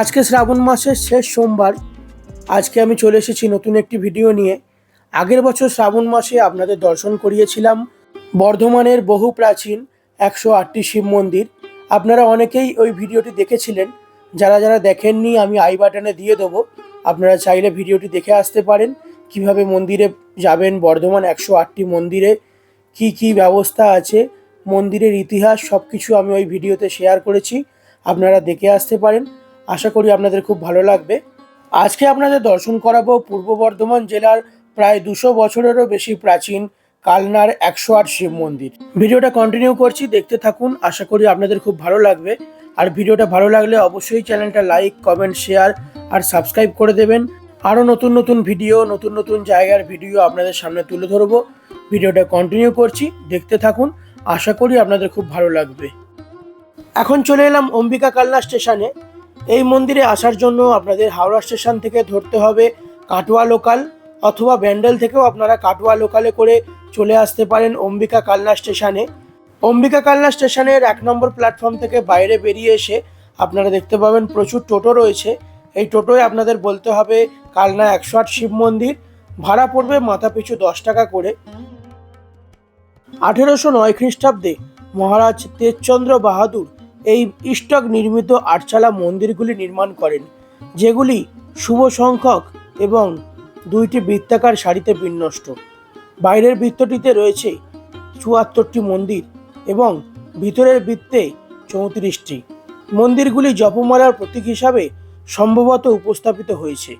আজকে শ্রাবণ মাসের শেষ সোমবার। আজকে আমি চলে এসেছি নতুন একটি ভিডিও নিয়ে। আগের বছর শ্রাবণ মাসে আপনাদের দর্শন করিয়েছিলাম। বর্ধমানের বহু প্রাচীন একশো আটটি শিব মন্দির। আপনারা অনেকেই ওই ভিডিওটি দেখেছিলেন। যারা যারা দেখেননি, আমি আই বাটনে দিয়ে দেবো। আপনারা চাইলে ভিডিওটি দেখে আসতে পারেন। কীভাবে মন্দিরে যাবেন, বর্ধমান একশো আটটি মন্দিরে। কি কি ব্যবস্থা আছে, মন্দিরের ইতিহাস সব কিছু আমি ওই ভিডিওতে শেয়ার করেছি। আপনারা দেখে আসতে পারেন। আশা করি আপনাদের খুব ভালো লাগবে। আজকে আপনাদের দর্শন করাবো পূর্ব বর্ধমান জেলার প্রায় দুশো বছরেরও বেশি প্রাচীন কালনার একশো আট শিব মন্দির। ভিডিওটা কন্টিনিউ করছি, দেখতে থাকুন, আশা করি আপনাদের খুব ভালো লাগবে। আর ভিডিওটা ভালো লাগলে অবশ্যই চ্যানেলটা লাইক কমেন্ট শেয়ার আর সাবস্ক্রাইব করে দেবেন। আরও নতুন নতুন ভিডিও নতুন নতুন জায়গার ভিডিও আপনাদের সামনে তুলে ধরবো। ভিডিওটা কন্টিনিউ করছি, দেখতে থাকুন, আশা করি আপনাদের খুব ভালো লাগবে। এখন চলে এলাম অম্বিকা কালনা স্টেশনে। এই মন্দিরে আসার জন্য আপনাদের হাওড়া স্টেশন থেকে ধরতে হবে কাটোয়া লোকাল অথবা ব্যান্ডেল থেকেও আপনারা কাটোয়া লোকালে করে চলে আসতে পারেন অম্বিকা কালনা স্টেশনে। অম্বিকা কালনা স্টেশনের এক নম্বর প্ল্যাটফর্ম থেকে বাইরে বেরিয়ে এসে আপনারা দেখতে পাবেন প্রচুর টোটো রয়েছে। এই টোটোয় আপনাদের বলতে হবে কালনা একশো আট শিব মন্দির, ভাড়া পড়বে মাথা পিছু দশ টাকা করে। আঠেরোশো নয় খ্রিস্টাব্দে মহারাজ তেজচন্দ্র বাহাদুর এই ইস্টক নির্মিত আটচালা মন্দিরগুলি নির্মাণ করেন, যেগুলি শুভ সংখ্যক এবং দুইটি বৃত্তাকার সারিতে বিন্যস্ত। বাইরের বৃত্তটিতে রয়েছে চুয়াত্তরটি মন্দির এবং ভিতরের বৃত্তে চৌত্রিশটি। মন্দিরগুলি জপমালার প্রতীক হিসাবে সম্ভবত উপস্থাপিত হয়েছে।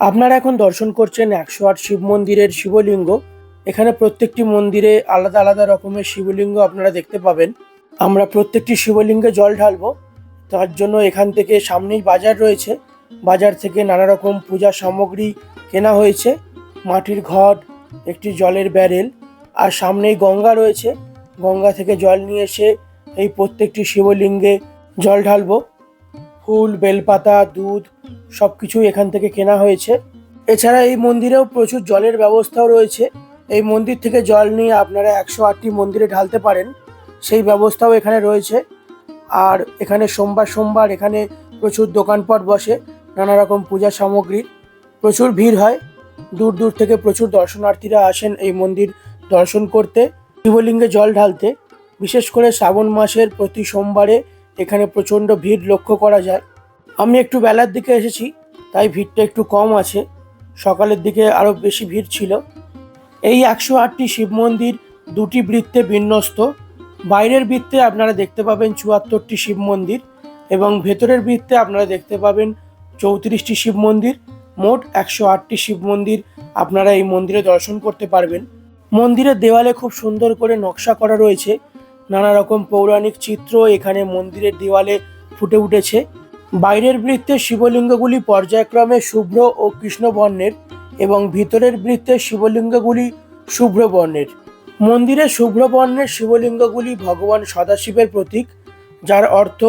আপনারা এখন দর্শন করছেন একশো আট শিব মন্দিরের শিবলিঙ্গ। এখানে প্রত্যেকটি মন্দিরে আলাদা আলাদা রকমের শিবলিঙ্গ আপনারা দেখতে পাবেন। আমরা প্রত্যেকটি শিবলিঙ্গে জল ঢালবো। তার জন্য এখান থেকে সামনেই বাজার রয়েছে। বাজার থেকে নানা রকম পূজা সামগ্রী কেনা হয়েছে। মাটির ঘট, একটি জলের ব্যারেল আর সামনেই গঙ্গা রয়েছে। গঙ্গা থেকে জল নিয়ে এসে এই প্রত্যেকটি শিবলিঙ্গে জল ঢালবো। ফুল, বেলপাতা, দুধ সব কিছুই এখান থেকে কেনা হয়েছে। এছাড়া এই মন্দিরেও প্রচুর জলের ব্যবস্থাও রয়েছে। এই মন্দির থেকে জল নিয়ে আপনারা একশো আটটি মন্দিরে ঢালতে পারেন। সেই ব্যবস্থাও এখানে রয়েছে। আর এখানে সোমবার সোমবার এখানে প্রচুর দোকানপাট বসে, নানা রকম পূজা সামগ্রীর প্রচুর ভিড় হয়। দূর দূর থেকে প্রচুর দর্শনার্থীরা আসেন এই মন্দির দর্শন করতে, শিবলিঙ্গে জল ঢালতে। বিশেষ করে শ্রাবণ মাসের প্রতি সোমবারে এখানে প্রচণ্ড ভিড় লক্ষ্য করা যায়। আমি একটু বেলার দিকে এসেছি, তাই ভিড়টা একটু কম আছে। সকালের দিকে আরও বেশি ভিড় ছিল। এই একশো আটটি শিব মন্দির দুটি বৃত্তে বিন্যস্ত। বাইরের বৃত্তে আপনারা দেখতে পাবেন চুয়াত্তরটি শিব মন্দির এবং ভেতরের বৃত্তে আপনারা দেখতে পাবেন চৌত্রিশটি শিব মন্দির, মোট একশো আটটি শিব মন্দির আপনারা এই মন্দিরে দর্শন করতে পারবেন। মন্দিরের দেওয়ালে খুব সুন্দর করে নকশা করা রয়েছে। নানা রকম পৌরাণিক চিত্র এখানে মন্দিরের দেওয়ালে ফুটে উঠেছে। বাইরের বৃত্তে শিবলিঙ্গগুলি পর্যায়ক্রমে শুভ্র ও কৃষ্ণ বর্ণের এবং ভিতরের বৃত্তে শিবলিঙ্গগুলি শুভ্র বর্ণের মন্দিরে শুভ্র বর্ণের শিবলিঙ্গগুলি ভগবান সদাশিবের প্রতীক, যার অর্থ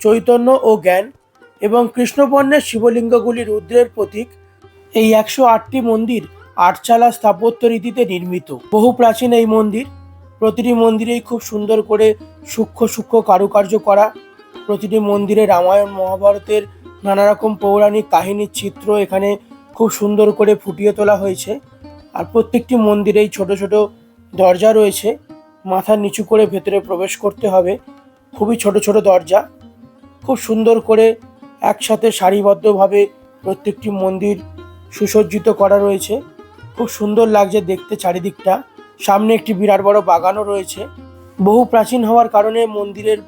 চৈতন্য ও জ্ঞান, এবং কৃষ্ণবর্ণের শিবলিঙ্গগুলি রুদ্রের প্রতীক। এই একশো আটটি মন্দির আটচালা স্থাপত্য রীতিতে নির্মিত। বহু প্রাচীন এই মন্দির, প্রতিটি মন্দিরেই খুব সুন্দর করে সূক্ষ্ম সূক্ষ্ম কারুকার্য করা। প্রতিটি মন্দিরে রামায়ণ, মহাভারতের নানা রকম পৌরাণিক কাহিনীর চিত্র এখানে খুব সুন্দর করে ফুটিয়ে তোলা হয়েছে। আর প্রত্যেকটি মন্দিরেই ছোট ছোট দরজা রয়েছে। মাথা নিচু করে ভেতরে প্রবেশ করতে হবে। খুবই ছোট ছোট দরজা। খুব সুন্দর করে একসাথে সারিবদ্ধভাবে প্রত্যেকটি মন্দির সুসজ্জিত করা রয়েছে। খুব সুন্দর লাগছে দেখতে চারিদিকটা। সামনে একটি বিরাট বড় বাগানও রয়েছে। বহু প্রাচীন হওয়ার কারণে মন্দিরের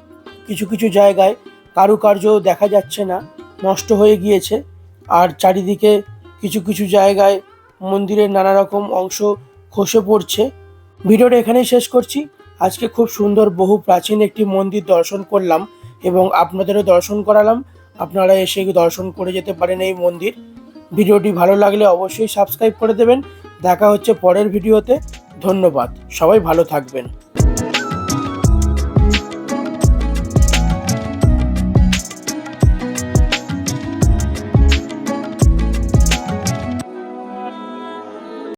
কিছু কিছু জায়গায় কারুকার্য দেখা যাচ্ছে না, নষ্ট হয়ে গিয়েছে। আর চারিদিকে কিছু কিছু জায়গায় মন্দিরের নানা রকম অংশ খসে পড়ছে। ভিডিওটা এখানেই শেষ করছি। আজকে খুব সুন্দর, বহু প্রাচীন একটি মন্দির দর্শন করলাম এবং আপনাদেরও দর্শন করালাম। আপনারা এসে দর্শন করে যেতে পারেন এই মন্দির। ভিডিওটি ভালো লাগলে অবশ্যই সাবস্ক্রাইব করে দেবেন। দেখা হচ্ছে পরের ভিডিওতে। ধন্যবাদ। সবাই ভালো থাকবেন।